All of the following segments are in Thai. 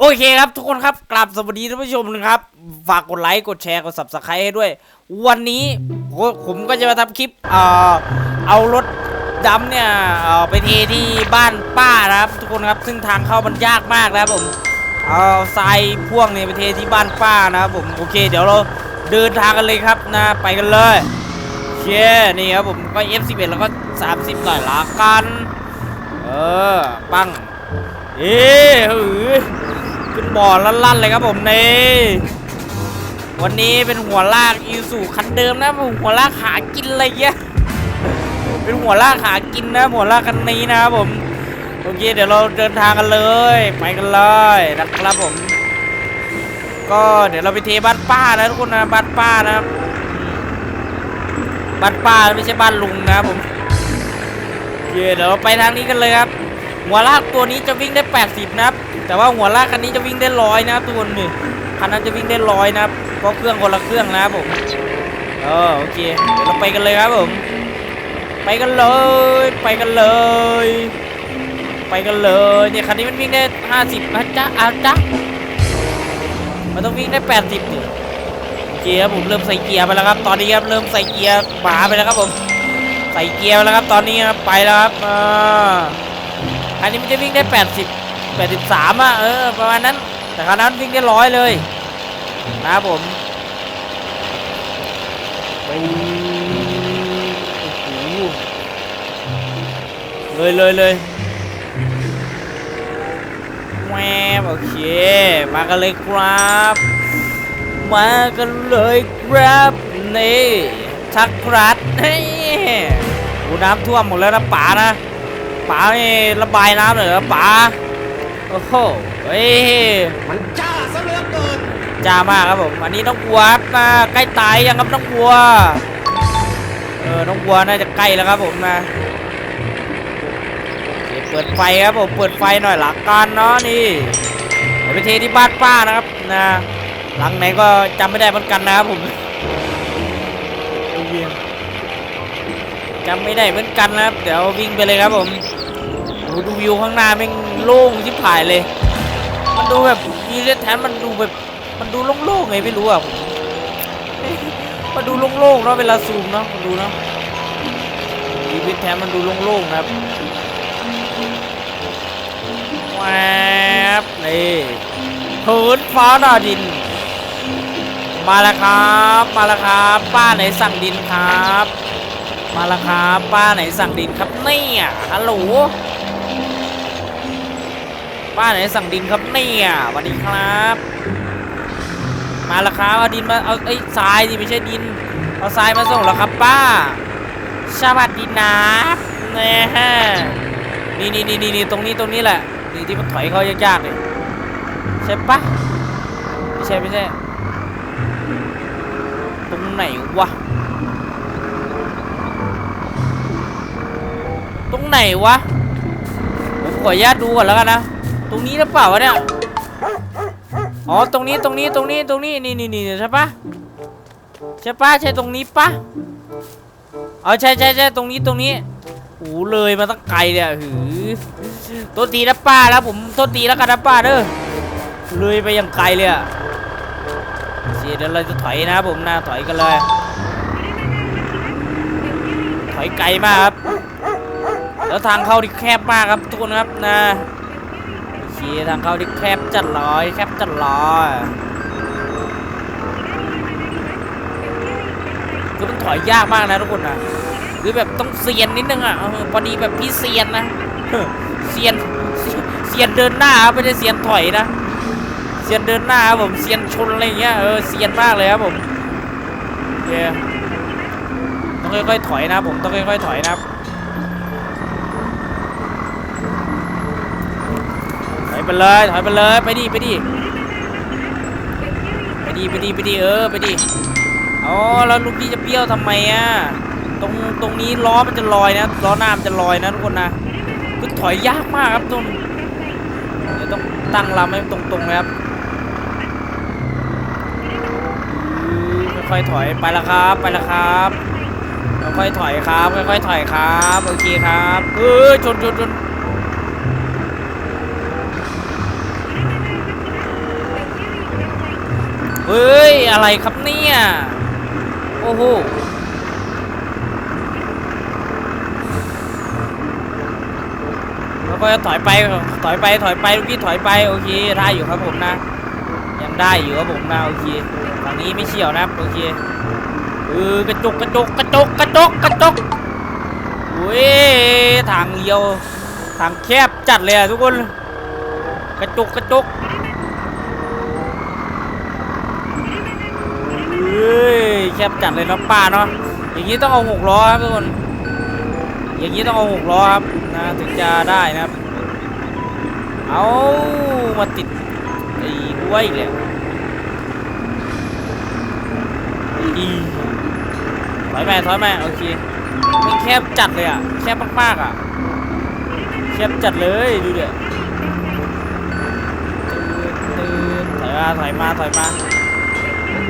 โอเคครับทุกคนครับกราบสวัสดีท่านผู้ชมนะครับ ฝากกดไลค์กดแชร์กด subscribe ให้ด้วย วันนี้ผมก็จะมาทำคลิปเอ่อเอารถดำเนี่ยเอ่อไปเทที่บ้านป้านะครับ ทุกคนครับซึ่งทางเข้ามันยากมากนะครับผมเอาทรายพ่วงเนี่ยไปเทที่บ้านป้านะครับผมโอเค เดี๋ยวเราเดินทางกันเลยครับนะไปกันเลยโอเคนี่ครับผมก็ F11 แล้วก็ 30หน่อยละกัน เออ ปังเอ๊ะหือ ขึ้นบ่อลั่นๆเลยครับผมนี่วันนี้เป็นหัวลากอีสู่คันเดิมนะผมหัวลากหากินอะไรเงี้ยเป็นหัวลากหากินนะหัวลากคันนี้นะครับผมโอเคเดี๋ยวเราเดินทางกันเลย ไปกันเลยนะครับผม ก็เดี๋ยวเราไปเทบ้านป้านะทุกคนนะบ้านป้านะครับบ้านป้าไม่ใช่บ้านลุงนะผมโอเคเดี๋ยวเราไปทางนี้กันเลยครับหัวลากตัวนี้จะวิ่งได้ 80 นะครับ แต่ว่าหัวลากคันนี้จะวิ่งได้ร้อยนะครับทุกคนนี่คันนั้นจะวิ่งได้ร้อยนะเพราะเครื่องคนละเครื่องนะผมเออโอเคเดี๋ยวเราไปกันเลยครับผม ไปกันเลย ไปกันเลย ไปกันเลยเนี่ยคันนี้มันวิ่งได้50นะจ๊ะอาจ๊ะมันต้องวิ่งได้80นี่โอเคครับผมเริ่มใส่เกียร์ไปแล้วครับ ตอนนี้ครับเริ่มใส่เกียร์หมาไปแล้วครับผมใส่เกียร์ไปแล้วครับตอนนี้ครับไปแล้วครับอ่าอันนี้มันจะวิ่งได้80 83อะเออประมาณนั้น แต่คราวนั้นวิ่งได้ร้อยเลยนะครับผมโอ้โหเลยเลยเลยแหวโอเค มากันเลยครับ มากันเลยครับนี่ชักรัดนี่โอ้น้ำท่วมหมดแล้วนะป๋านะป๋านี่ระบายน้ำเลยเหรอป๋า โอ้โหเฮ้ยมันจ้าซะเหลือเกินจ้ามากครับผม อันนี้น้องวัวครับมาใกล้ตายยังครับน้องวัว เออ น้องวัวน่าจะใกล้แล้วครับผมนะโอเคเปิดไฟครับผม เปิดไฟหน่อยหลักการเนาะนี่เดี๋ยวไปเทที่บ้านป้านะครับนะ หลังไหนก็จำไม่ได้เหมือนกันนะครับผมจำไม่ได้เหมือนกันนะครับ เดี๋ยววิ่งไปเลยครับผมโอ้โหดูวิวข้างหน้าแม่ง โล่งชิบหายเลย มันดูแบบมีเลือดแทนมันดูแบบ มันดูโล่งๆไงไม่รู้อะมันดูโล่งๆเนาะเวลาซูมเนาะมันดูเนาะมีวิดแทนมันดูโล่งๆนะครับแวบนี่เหินฟ้าหน้าดิน มาแล้วครับ มาแล้วครับ ป้าไหนสั่งดินครับ มาแล้วครับ ป้าไหนสั่งดินครับเนี่ยฮัลโหล ป้าไหนสั่งดินครับเนี่ยสวัสดีครับ มาล้วครับเอาดินมาเอาไอ้ทรายนี่ไม่ใช่ดิน เอาทรายมาส่งแล้วครับป้าสวัสดีนะเนี่ยฮะนี่นี่นี่นี่นี่ตรงนี้ตรงนี้แหละนี่ที่มันถอยเขายากๆเลยใช่ปะไม่ใช่ไม่ใช่ตรงไหนวะตรงไหนวะผมขออนุญาตดูก่อนแล้วกันนะ ตรงนี้หรือเปล่าวะเนี่ย อ๋อ ตรงนี้ ตรงนี้ ตรงนี้ ตรงนี้ นี่นี่นี่ใช่ปะใช่ปะใช่ตรงนี้ปะเอ๋อใช่ใช่ใช่ตรงนี้ตรงนี้โอ้เลยมาตั้งไกลเนี่ยหือตัวตีนะป้าแล้วผมตัวตีแล้วกันนะป้าเด้อ เลยไปยังไกลเลยอะเสียเดี๋ยวเราจะถอยนะผมนะถอยกันเลย ถอยไกลมากครับ แล้วทางเข้าที่แคบมากครับทุกคนครับนะ โอเคทางเข้าที่แคบจัดร้อยแคบจัดร้อยคือมันถอยยากมากนะทุกคนนะคือแบบต้องเซียนนิดนึงอะพอดีแบบพี่เซียนนะเซียนเซียนเดินหน้าไม่ได้เซียนถอยนะเซียนเดินหน้าครับผมเซียนชนอะไรเงี้ยเออเซียนมากเลยครับผมโอเคต้องค่อยๆถอยนะผมต้องค่อยๆถอยนะครับ ถอย ไปเลยถอยไปเลยไปดิไปดิไปดิไปดิไปดิเออไปดิอ๋อแล้วลูกพี่จะเบี้ยวทำไมอะตรงตรงนี้ล้อมันจะลอยนะล้อหน้ามันจะลอยนะทุกคนนะคือถอยยากมากครับทุกคนเดี๋ยวต้องตั้งลำให้ตรงๆนะครับค่อยๆถอยไปล้วครับไปล้วครับค่อยๆถอยครับค่อยๆถอยครับโอเคครับเออชนชนชน เฮ้ย อะไรครับเนี่ย โอ้โห แล้วก็ถอยไป ถอยไป ถอยไปลูกพี่ถอยไป โอเคได้อยู่ครับผมนะ ยังได้อยู่ครับผมนะโอเคฝั่งนี้ไม่เฉียวนะครับโอเคเออกระจกกระจกกระจกกระจกกระจกอุ้ยทางเลี้ยวทางแคบจัดเลยอะทุกคน กระจกกระจก เฮ้ยแคบจัดเลยเนาะป้าเนาะอย่างนี้ต้องเอาหกล้อครับทุกคนอย่างนี้ต้องเอาหกล้อครับนะถึงจะได้นะครับ เอามาติดไอ้กล้วยอีกแล้วอีถอยไปถอยไปโอเคมันแคบจัดเลยอะแคบมากๆอะแคบจัดเลยดูเดี๋ยวถอยมาถอยมาถอยมา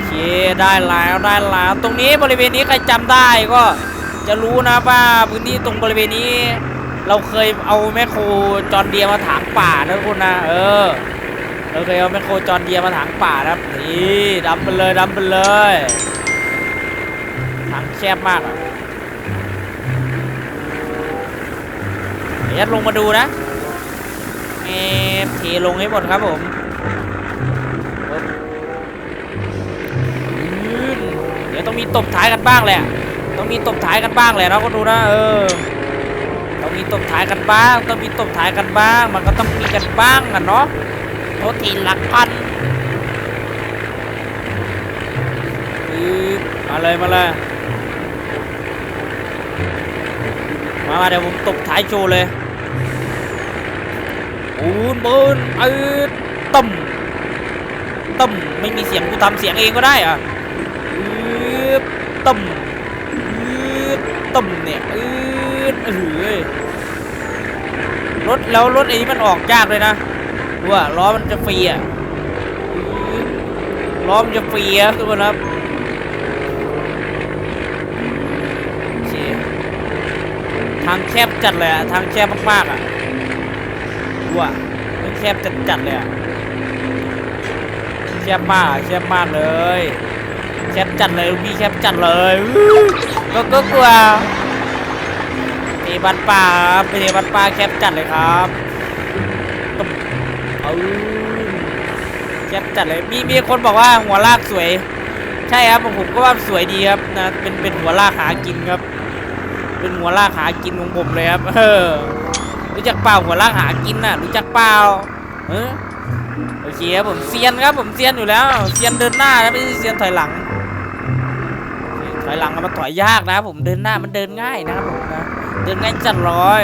เคได้แล้วได้แล้วตรงนี้บริเวณนี้ใครจำได้ก็จะรู้นะว่าพื้นที่ตรงบริเวณนี้ เราเคยเอาแมคโครจอนเดียมาถางป่านะทุกคนนะเออเราเคยเอาแมคโครจอนเดียมาถางป่านะครับนี่ดำไปเลยดำไปเลยทางแคบมากอะเดี๋ยวลงมาดูนะเอฟเทลงให้หมดครับผม มีตบท้ายกันบ้างแหละ ต้องมีตบท้ายกันบ้างแหละเราก็ดูนะเออ ต้องมีตบท้ายกันบ้าง ต้องมีตบท้ายกันบ้าง มันก็ต้องมีกันบ้างกันเนาะโทษทีหลักพันอือมาเลยมาเลยมามาเดี๋ยวผมตบท้ายโชว์เลยบูนบูนเออต่ำต่ำไม่มีเสียงกูทำเสียงเองก็ได้อะ ต่ำต่ำเนี่ยอืดเออรถแล้วรถไอ้นี้มันออกยากเลยนะว่าล้อมันจะฟรีอะอืดล้อมันจะฟรีครับทุกคนครับทางแคบจัดเลยอะทางแคบมากๆอะว่ามันแคบจัดจัดเลยอะแคบมากแคบมากเลย แคปจัดเลยพี่แคปจัดเลยก็ก็กลัวเทบันป่าครับเทบันป่าแคปจัดเลยครับตุ๊บเอาแคปจัดเลยมีมีคนบอกว่าหัวลากสวย ใช่ครับผมก็ว่าสวยดีครับนะเป็นเป็นหัวลากหากินครับ เป็นหัวลากหากินของผมเลยครับเออรู้จักเปล่าหัวลากหากินน่ะ รู้จักเปล่าเออโอเคครับผมเซียนครับผมเซียนอยู่แล้วเซียนเดินหน้านะไม่ใช่เซียนถอยหลัง ถอยหลังมันถอยยากนะผมเดินหน้ามันเดินง่ายนะครับผมนะเดินง่ายจัดร้อย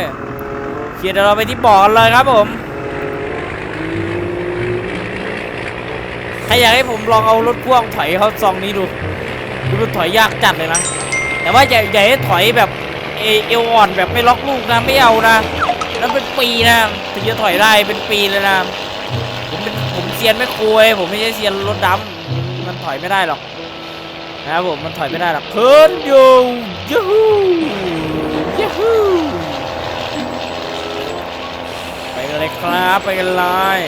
เขียนเดี๋ยวเราไปที่บ่อเลยครับผมใครอยากให้ผมลองเอารถพ่วงถอยเขาซองนี้ดูดูมันถอยยากจัดเลยนะแต่ว่าอย่าอย่าให้ถอยแบบเอเอวอ่อนแบบไม่ล็อกลูกนะไม่เอานะแล้วเป็นปีนะถึงจะถอยได้เป็นปีเลยนะผมเป็นผมเซียนไม่คุยผมไม่ใช่เซียนรถดำมันถอยไม่ได้หรอก นะครับผมมันถอยไม่ได้หรอกเคิร์นอยู่ยูฮูยูฮูไปกันเลยครับไปกันเลย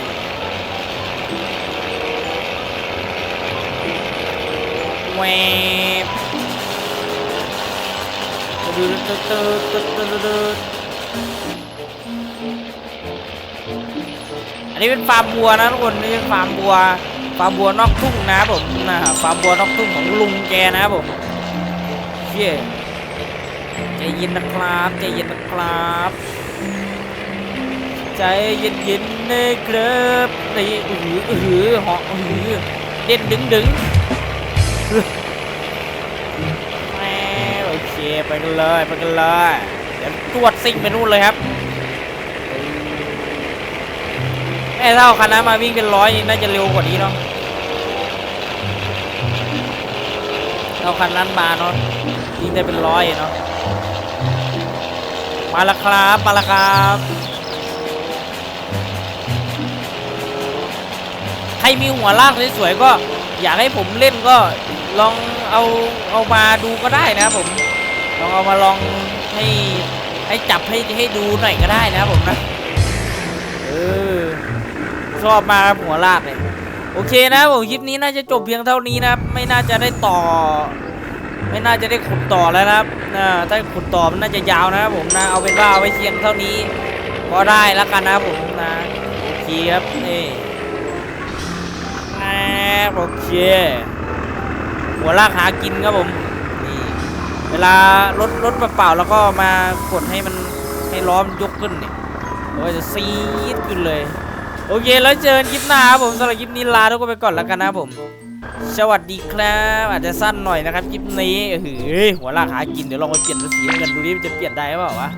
แหวบตึ๊ดตึ๊ดตึ๊ดตึ๊ดตึ๊ดตึ๊ดอันนี้เป็นฟาร์มบัวนะทุกคนนี่เป็นฟาร์มบัว ฟาร์มบัวนอกทุ่งนะผมนะฟาร์มบัวนอกทุ่งของลุงแกนะผมเชี่ยใจเย็นนะครับใจเย็นนะครับ ใจเย็นเย็นนะครับนี่อือหืออือหอเหาะอืออเด่นดึงดึงแหมโอเคไปกันเลยไปกันเลยเดี๋ยวตรวจซิ่งไปนู่นเลยครับ แม่เท่าคันนั้นมาวิ่งเป็นร้อยน่าจะเร็วกว่านี้เนาะเอาคันนั้นมาเนาะยิงได้เป็นร้อยเนาะมาละครับมาละครับใครมีหัวลากสวยๆก็อยากให้ผมเล่นก็ลองเอาเอามาดูก็ได้นะผมลองเอามาลองให้ให้จับให้ให้ดูหน่อยก็ได้นะผมนะเออ ชอบมากครับหัวลากเนี่ยโอเคนะผมคลิปนี้น่าจะจบเพียงเท่านี้นะครับไม่น่าจะได้ต่อ ไม่น่าจะได้ขุดต่อแล้วนะครับนะถ้าขุดต่อมันน่าจะยาวนะครับผมนะเอาเป็นว่าเอาไว้เพียงเท่านี้ก็ได้แล้วกันนะผมนะโอเคครับนี่แอบโอเคหัวลากหากินครับผมนี่เวลารถรถเปล่าๆแล้วก็มากดให้มันให้ล้อมยกขึ้นเนี่ยโอ้ยจะซีดขึ้นเลย โอเคแล้วเจอกันคลิปหน้าครับผมสำหรับคลิปนี้ลาทุกคนไปก่อนแล้วกันนะครับผม สวัสดีครับอาจจะสั้นหน่อยนะครับคลิปนี้เฮ้ยหัวลากหากินเดี๋ยวลองไปเปลี่ยนสีกันดูดิมันจะเปลี่ยนได้หรือเปล่าวะ